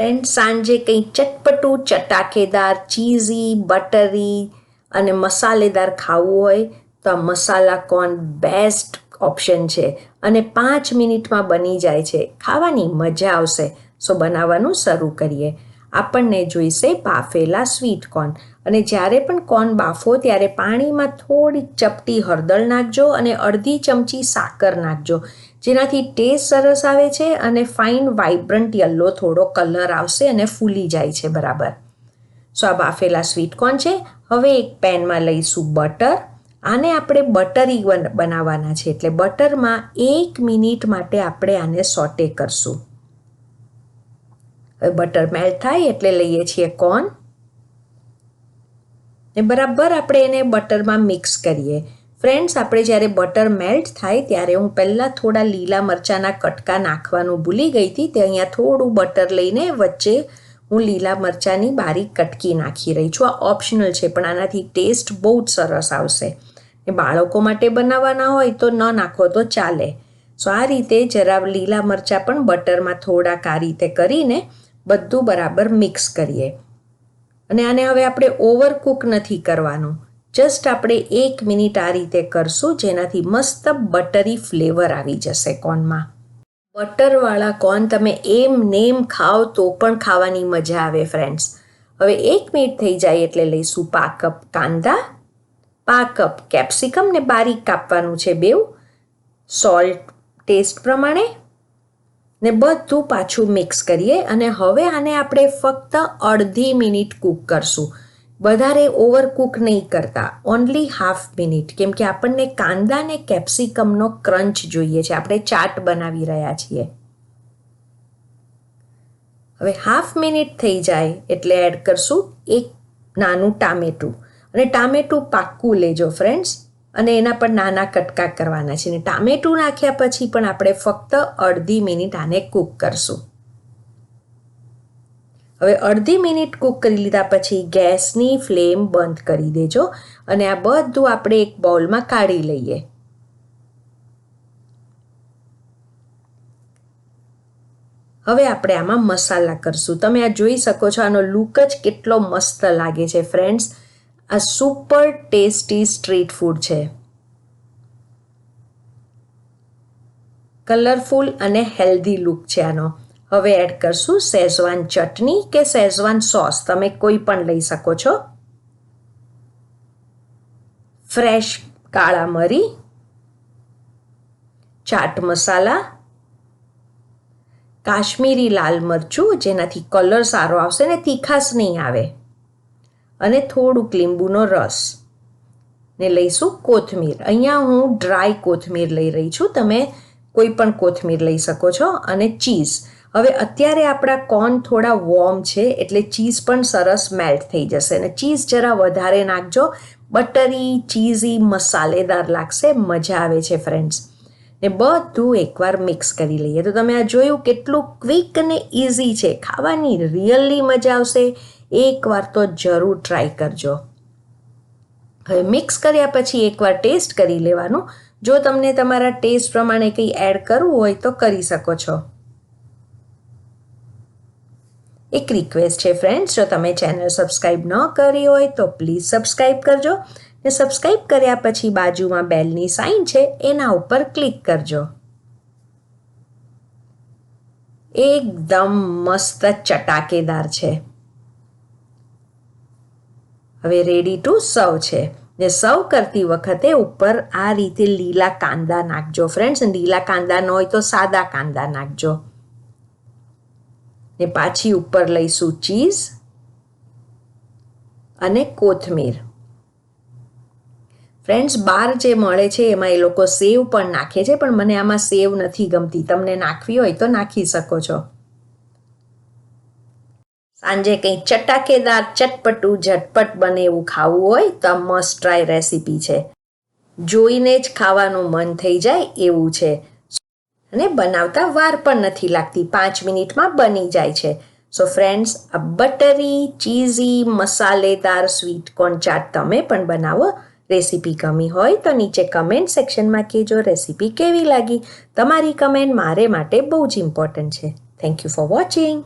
Friend સાંજે કંઈ ચટપટું, ચટાકેદાર, cheesy, buttery અને મસાલેદાર ખાવું હોય તો આ મસાલા કોર્ન બેસ્ટ ઓપ્શન છે અને પાંચ મિનિટમાં બની જાય છે. ખાવાની મજા આવશે. સો બનાવવાનું શરૂ કરીએ. આપણને જોઈશે બાફેલા સ્વીટ કોર્ન. અને જ્યારે પણ કોર્ન બાફો ત્યારે પાણીમાં થોડી ચપટી હળદર નાખજો અને અડધી ચમચી સાકર નાખજો. જેનાથી ટેસ્ટ સરસ આવે છે અને ફાઇન વાઇબ્રન્ટ યલો થોડો કલર આવશે અને ફૂલી જાય છે, બરાબર. સો આ બાફેલા સ્વીટ કોર્ન છે. હવે એક પેનમાં લઈશું બટર આને આપણે બટરી બન- બનાવવાના છે. એટલે બટરમાં એક મિનિટ માટે આપણે આને સોટે કરશું. હવે બટર મેલ્ટ થાય એટલે લઈએ છીએ કોર્ન ને બરાબર આપણે એને બટરમાં મિક્સ કરીએ. ફ્રેન્ડ્સ આપણે જ્યારે બટર મેલ્ટ થાય ત્યારે હું પહેલાં થોડા લીલા મરચાંના કટકા નાખવાનું ભૂલી ગઈ હતી. તે અહીંયા થોડું બટર લઈને વચ્ચે હું લીલા મરચાંની બારીક કટકી નાખી રહી છું. આ ઓપ્શનલ છે, પણ આનાથી ટેસ્ટ બહુ જ સરસ આવશે. ને બાળકો માટે બનાવવાના હોય તો ન નાખો તો ચાલે. સો આ રીતે જરા લીલા મરચાં પણ બટરમાં થોડાક આ રીતે કરીને બધું બરાબર મિક્સ કરીએ. અને આને હવે આપણે ઓવરકુક નથી કરવાનું. જસ્ટ આપણે એક મિનિટ આ રીતે કરશું, જેનાથી મસ્ત બટરી ફ્લેવર આવી જશે કોર્નમાં બટરવાળા કોર્ન તમે એમ નેમ ખાઓ તો પણ ખાવાની મજા આવે ફ્રેન્ડ્સ હવે એક મિનિટ થઈ જાય એટલે લઈશું પા કપ કાંદા. પા કપ કેપ્સિકમ ને બારીક કાપવાનું છે બેવ સોલ્ટ ટેસ્ટ પ્રમાણે. ને બધું પાછું મિક્સ કરીએ અને હવે આને આપણે ફક્ત અડધી મિનિટ કૂક કરશું. વધારે ઓવરકુક નહીં કરતા. ઓનલી હાફ મિનિટ કેમ કે આપણને કાંદા ને કેપ્સિકમનો ક્રંચ જોઈએ છે. આપણે ચાટ બનાવી રહ્યા છીએ. હવે હાફ મિનિટ થઈ જાય એટલે એડ કરશું એક નાનું ટામેટું. અને ટામેટું પાક્કું લેજો ફ્રેન્ડ્સ અને એના પર નાના કટકા કરવાના છે. ને ટામેટું નાખ્યા પછી પણ આપણે ફક્ત અડધી મિનિટ આને કૂક કરશું. હવે અડધી મિનિટ કૂક કરી લીધા પછી ગેસની ફ્લેમ બંધ કરી દેજો અને આ બધું આપણે એક બાઉલમાં કાઢી લઈએ. હવે આપણે આમાં મસાલા કરશું. તમે આ જોઈ શકો છો, આનો લુક જ કેટલો મસ્ત લાગે છે ફ્રેન્ડ્સ આ સુપર ટેસ્ટી સ્ટ્રીટ ફૂડ છે. કલરફુલ અને હેલ્ધી લુક છે આનો. હવે એડ કરશું શેઝવાન ચટણી કે શેઝવાન સોસ. તમે કોઈ પણ લઈ શકો છો. ફ્રેશ કાળા મરી, ચાટ મસાલા, કાશ્મીરી લાલ મરચું, જેનાથી કલર સારો આવશે ને તીખાશ નહીં આવે. અને થોડુંક લીંબુનો રસ. ને લઈશું કોથમીર. અહીંયા હું ડ્રાય કોથમીર લઈ રહી છું. તમે કોઈ પણ કોથમીર લઈ શકો છો. અને ચીઝ. હવે અત્યારે આપણા કોર્ન થોડા વોર્મ છે, એટલે ચીઝ પણ સરસ મેલ્ટ થઈ જશે. અને ચીઝ જરા વધારે નાખજો. બટરી ચીઝી મસાલેદાર લાગશે. મજા આવે છે ફ્રેન્ડ્સ ને બધું એકવાર મિક્સ કરી લઈએ. તો તમે આ જોયું કેટલું ક્વિક અને ઇઝી છે. ખાવાની રિયલી મજા આવશે. એકવાર તો જરૂર ટ્રાય કરજો. હવે મિક્સ કર્યા પછી એકવાર ટેસ્ટ કરી લેવાનું. જો તમને તમારા ટેસ્ટ પ્રમાણે કંઈ એડ કરવું હોય તો કરી શકો છો. એક રિક્વેસ્ટ છે ફ્રેન્ડ્સ જો તમે ચેનલ સબસ્ક્રાઈબ ન કરી હોય તો પ્લીઝ સબસ્ક્રાઈબ કરજો ને સબસ્ક્રાઈબ કર્યા પછી બાજુમાં બેલની સાઇન છે એના ઉપર ક્લિક કરજો. એકદમ મસ્ત ચટાકેદાર છે. હવે રેડી ટુ સર્વ છે. ને સર્વ કરતી વખતે ઉપર આ રીતે લીલા કાંદા નાખજો ફ્રેન્ડ્સ લીલા કાંદા ન હોય તો સાદા કાંદા નાખજો. ને પાછી ઉપર લઈશું ચીઝ અને કોથમીર. ફ્રેન્ડ્સ બહાર જે મળે છે એમાં એ લોકો સેવ પણ નાખે છે, પણ મને આમાં સેવ નથી ગમતી. તમને નાખવી હોય તો નાખી શકો છો. સાંજે કંઈ ચટાકેદાર ચટપટું ઝટપટ બને એવું ખાવું હોય તો મસ્ટ ટ્રાય રેસીપી છે. જોઈને જ ખાવાનું મન થઈ જાય એવું છે. અને બનાવતા વાર પણ નથી લાગતી. પાંચ મિનિટમાં બની જાય છે. સો ફ્રેન્ડ્સ આ બટરી, ચીઝી, મસાલેદાર સ્વીટ કોર્ન ચાટ તમે પણ બનાવો. રેસીપી ગમી હોય તો નીચે કમેન્ટ સેક્શનમાં કહેજો રેસીપી કેવી લાગી. તમારી કમેન્ટ મારે માટે બહુ જ ઇમ્પોર્ટન્ટ છે. Thank you for watching